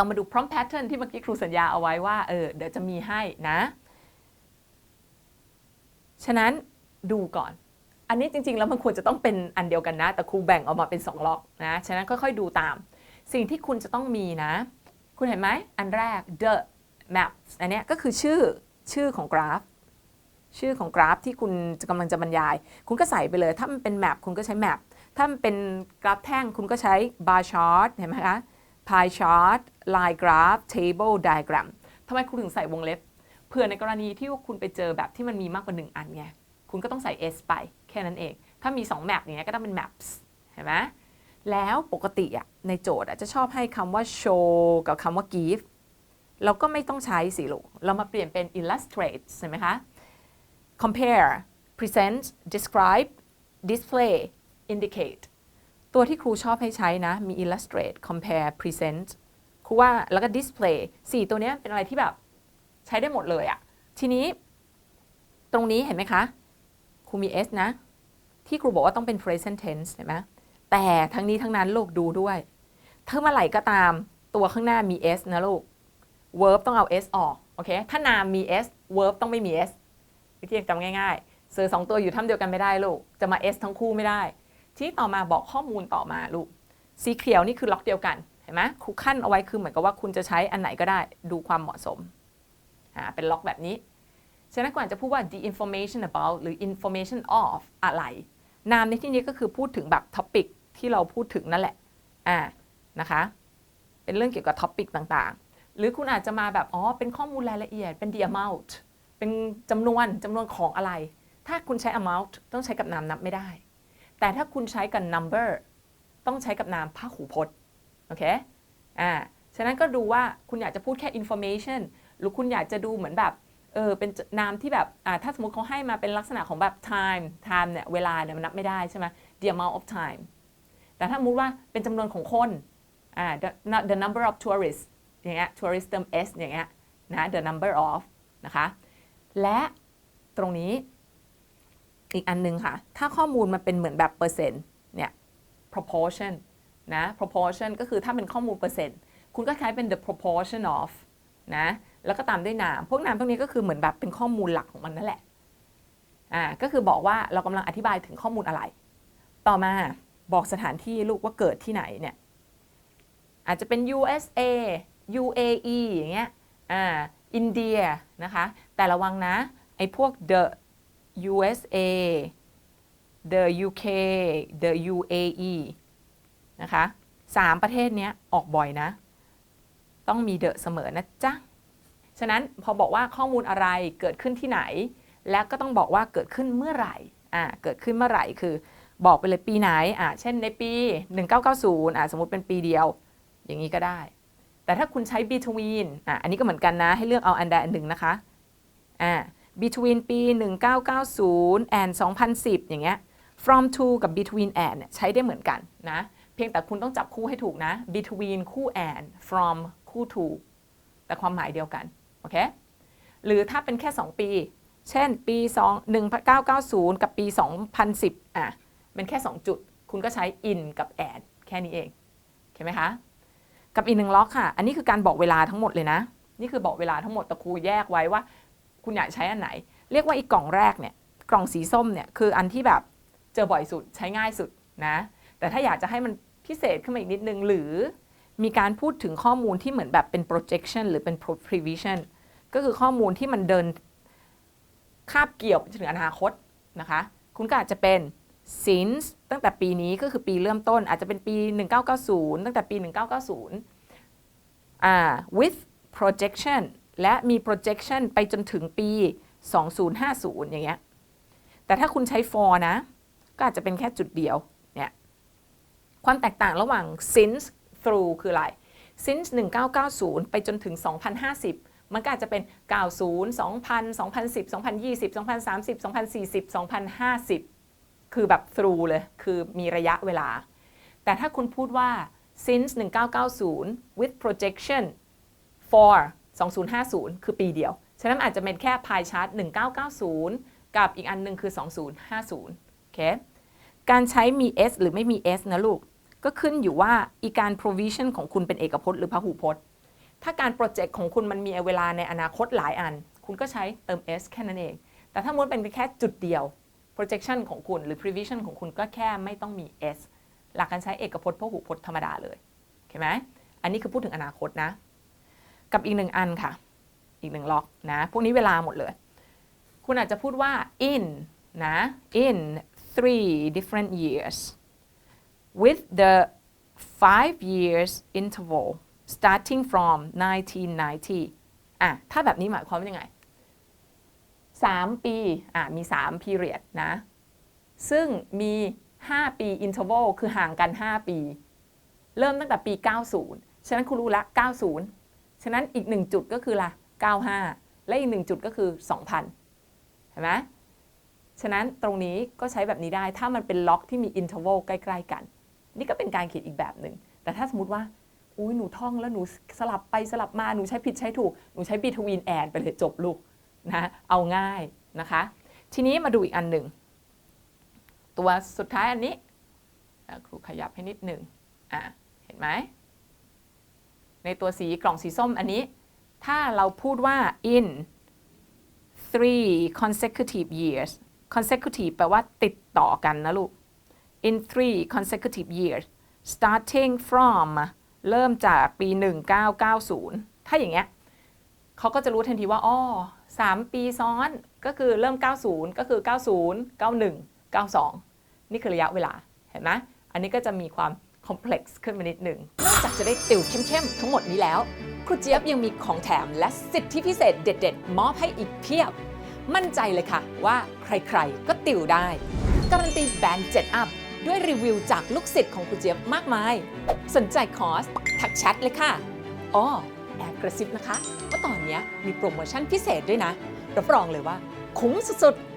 เรามาดู prompt pattern ที่เมื่อกี้ครูสัญญาเอาไว้ว่าเออเดี๋ยวจะมีให้นะ ฉะนั้นดูก่อน อันนี้จริง ๆ แล้วมันควรจะต้องเป็นอันเดียวกันนะ แต่ครูแบ่งออกมาเป็น 2 ล็อกนะ ฉะนั้นค่อย ๆ ดูตาม สิ่งที่คุณจะต้องมีนะ คุณเห็นไหมอันแรก the map อันนี้ก็คือชื่อชื่อของกราฟ ชื่อของกราฟที่คุณจะกำลังจะบรรยาย คุณก็ใส่ไปเลย ถ้ามันเป็น map คุณก็ใช้ map ถ้ามันเป็นกราฟแท่งคุณก็ใช้ bar chart เห็นไหมคะ pie chart line graph table diagram ทำไมคุณถึงใส่วงเล็บเผื่อในกรณีที่ว่าคุณไปเจอแบบที่มันมีมากกว่า 1 อันไง คุณก็ต้องใส่ s ไปแค่นั้นเอง ถ้ามี 2 map อย่างเงี้ยก็ต้องเป็น maps เห็นไหมแล้วปกติอะในโจทย์อะจะชอบให้คำว่า show กับคำว่า give เราก็ไม่ต้องใช้สิลูก เรามาเปลี่ยนเป็น illustrate ใช่ไหมคะ compare present describe display indicate ตัวที่ครูชอบให้ใช้นะมี illustrate compare present ครูว่าแล้วก็ display สี่ตัวนี้เป็นอะไรที่แบบใช้ได้หมดเลยอะทีนี้ ตรงนี้เห็นไหมคะครูมี s นะ ที่ครูบอกว่าต้องเป็น present tense เห็นไหมแต่ทั้งนี้ทั้งนั้นลูกดูด้วยถ้าเมื่อไหร่ก็ตามตัวข้างหน้ามี s นะลูก verb ต้องเอา s ออกโอเคถ้านามมี s verb ต้องไม่มี s วิธีจำง่ายๆเสือสองตัวอยู่ถ้ำเดียวกันไม่ได้ลูก จะมา s ทั้งคู่ไม่ได้ ที่ต่อมาบอกข้อมูลต่อมาลูกสีเขียวนี่คือล็อกเดียวกันเห็นไหมครูขั้นเอาไว้คือเหมือนกับว่าคุณจะใช้อันไหนก็ได้ดูความเหมาะสมอ่าเป็นล็อกแบบนี้ฉะนั้นก่อนจะพูดว่า the information about หรือ information of อะไร นามในที่นี้ก็คือพูดถึงแบบ topic ที่เราพูดถึงนั่นแหละอ่านะคะเป็นเรื่องเกี่ยวกับ topic ต่างๆ หรือคุณอาจจะมาแบบอ๋อเป็นข้อมูลรายละเอียดเป็น the amount เป็นจำนวนจำนวนของอะไร ถ้าคุณใช้ amount ต้องใช้กับนามนับไม่ได้ แต่ถ้าคุณใช้กับ number ต้องใช้กับนามพหูพจน์ โอเค อ่า ฉะนั้นก็ดูว่าคุณอยากจะพูดแค่ information หรือคุณอยากจะดูเหมือนแบบ เออ เป็นนามที่แบบ อ่า ถ้าสมมติเขาให้มาเป็นลักษณะของแบบ time time เนี่ย เวลาเนี่ยมันนับไม่ได้ใช่ไหม the amount of time แต่ถ้าสมมติว่าเป็นจำนวนของคน อ่า the the number of tourists อย่างเงี้ย tourist เติม s อย่างเงี้ย นะ the number of นะคะ และตรงนี้ อีกอันนึงค่ะ ถ้าข้อมูลมันเป็นเหมือนแบบเปอร์เซ็นต์เนี่ย proportion นะ proportion ก็คือถ้าเป็นข้อมูลเปอร์เซ็นต์ คุณก็ใช้เป็น the proportion of นะ แล้วก็ตามด้วยนาม พวกนามพวกนี้ก็คือเหมือนแบบเป็นข้อมูลหลักของมันนั่นแหละ อ่า ก็คือบอกว่าเรากำลังอธิบายถึงข้อมูลอะไร ต่อมาบอกสถานที่ลูกว่าเกิดที่ไหนเนี่ย อาจจะเป็น USA UAE อย่างเงี้ย อ่า อินเดียนะคะ แต่ระวังนะ ไอ้พวก the USA the UK the UAE นะคะสามประเทศเนี้ยออกบ่อยนะ ต้องมี the เสมอนะจ๊ะ ฉะนั้นพอบอกว่าข้อมูลอะไรเกิดขึ้นที่ไหน แล้วก็ต้องบอกว่าเกิดขึ้นเมื่อไหร่อ่าเกิดขึ้นเมื่อไหร่คือบอกไปเลยปีไหนอ่าเช่นในปี 1990อ่าสมมติเป็นปีเดียว อย่างนี้ก็ได้ แต่ถ้าคุณใช้ between อะอันนี้ก็เหมือนกันนะ ให้เลือกเอาอันใดอันหนึ่งนะคะอ่า between ปี 1990 and 2010 อย่างเงี้ย from to กับ between and เนี่ยใช้ได้เหมือนกันนะ เพียงแต่คุณต้องจับคู่ให้ถูกนะ between คู่ and from คู่ to แต่ความหมายเดียวกัน โอเค หรือถ้าเป็นแค่ 2 ปี เช่น ปี 2 1990 กับปี 2010 อะ เป็นแค่ 2 จุด คุณก็ใช้ in กับ and แค่นี้เองโอเคไหมคะ กับอีกหนึ่งล็อกค่ะ อันนี้คือการบอกเวลาทั้งหมดเลยนะ นี่คือบอกเวลาทั้งหมดแต่ครูแยกไว้ว่า คุณอยากใช้อันไหน เรียกว่าอีกกล่องแรกเนี่ยกล่องสีส้มเนี่ยคืออันที่แบบเจอบ่อยสุดใช้ง่ายสุดนะแต่ถ้าอยากจะให้มันพิเศษขึ้นมาอีกนิดนึง หรือมีการพูดถึงข้อมูลที่เหมือนแบบเป็น projection หรือเป็น prevision ก็คือข้อมูลที่มันเดินคาบเกี่ยวไปถึงอนาคตนะคะ คุณก็อาจจะเป็น since ตั้งแต่ปีนี้ก็คือปีเริ่มต้นอาจจะเป็นปี 1990 ตั้งแต่ปี 1990อ่า with projection และมี projection ไปจนถึงปี 2050 อย่างเงี้ย แต่ถ้าคุณใช้ for นะ ก็อาจจะเป็นแค่จุดเดียว เนี่ย ความแตกต่างระหว่าง since through คืออะไร since 1990 ไปจนถึง 2050 มันก็อาจจะเป็น 90 2000 2010 2020 2030 2040 2050 คือแบบ through เลย คือมีระยะเวลา แต่ถ้าคุณพูดว่า since 1990 with projection for 2050 คือปีเดียว ฉะนั้นอาจจะเป็นแค่พายชาร์ต1990 กับอีกอันหนึงคือ 2050โอเคการใช้มี s หรือไม่มี s นะลูก ก็ขึ้นอยู่ว่าอีการ provision ของคุณเป็นเอกพจน์หรือพหูพจน์ ถ้าการโปรเจกต์ของคุณมันมีเวลาในอนาคตหลายอัน คุณก็ใช้เติม s แค่นั้นเอง แต่ถ้ามุดเป็นแค่จุดเดียว projection ของคุณหรือ prevision ของคุณก็แค่ไม่ต้องมี s หลักการใช้เอกพจน์พหูพจน์ธรรมดาเลยโอเคไหมอันนี้คือพูดถึงอนาคตนะ กับอีกหนึ่งอันค่ะ อีกหนึ่งล็อกนะ พวกนี้เวลาหมดเลย คุณอาจจะพูดว่า in นะ in three different years with the five years interval starting from 1990 อะ ถ้าแบบนี้หมายความว่ายังไง 3 ปี อะ มี 3 period นะ ซึ่งมี 5 ปี interval คือห่างกัน 5 ปี เริ่มตั้งแต่ปี 90 ฉะนั้นคุณรู้ละ90 ฉะนั้นอีก 1 จุดก็คือละ95 และอีก 1 จุดก็คือ 2,000 เห็นไหมฉะนั้นตรงนี้ก็ใช้แบบนี้ได้ถ้ามันเป็นล็อกที่มี interval ใกล้ ๆ กัน นี่ก็เป็นการเขียนอีกแบบหนึ่ง แต่ถ้าสมมติว่าอุ้ยหนูท่องแล้วหนูสลับไปสลับมาหนูใช้ผิดใช้ถูก หนูใช้ between and ไปเลยจบลูกนะเอาง่ายนะคะ ทีนี้มาดูอีกอันหนึ่ง ตัวสุดท้ายอันนี้ครูขยับให้นิดหนึ่งอะเห็นไหม ในตัวสีกล่องสีส้มอันนี้ ถ้าเราพูดว่า in three consecutive years consecutive แปลว่าติดต่อกันนะลูก in three consecutive years starting from เริ่มจากปี 1990 ถ้าอย่างเงี้ยเขาก็จะรู้ทันทีว่าอ้อ3ปีซ้อนก็คือเริ่ม 90 ก็คือ 90 91 92 นี่คือระยะเวลา เห็นไหมอันนี้ก็จะมีความ complex ขึ้นมานิดหนึ่งนอกจากจะได้ติวเข้มๆ ทั้งหมดนี้แล้ว ครูเจี๊ยบยังมีของแถมและสิทธิพิเศษเด็ด ๆ มอบให้อีกเพียบ มั่นใจเลยค่ะว่าใครๆ ก็ติวได้ การันตีแบรนด์7 up ด้วยรีวิวจากลูกศิษย์ของครูเจี๊ยบมากมาย สนใจคอร์สทักแชทเลยค่ะอ๋อแอบกระซิบนะคะว่าตอนนี้มีโปรโมชั่นพิเศษด้วยนะรับรองเลยว่าคุ้มสุดๆ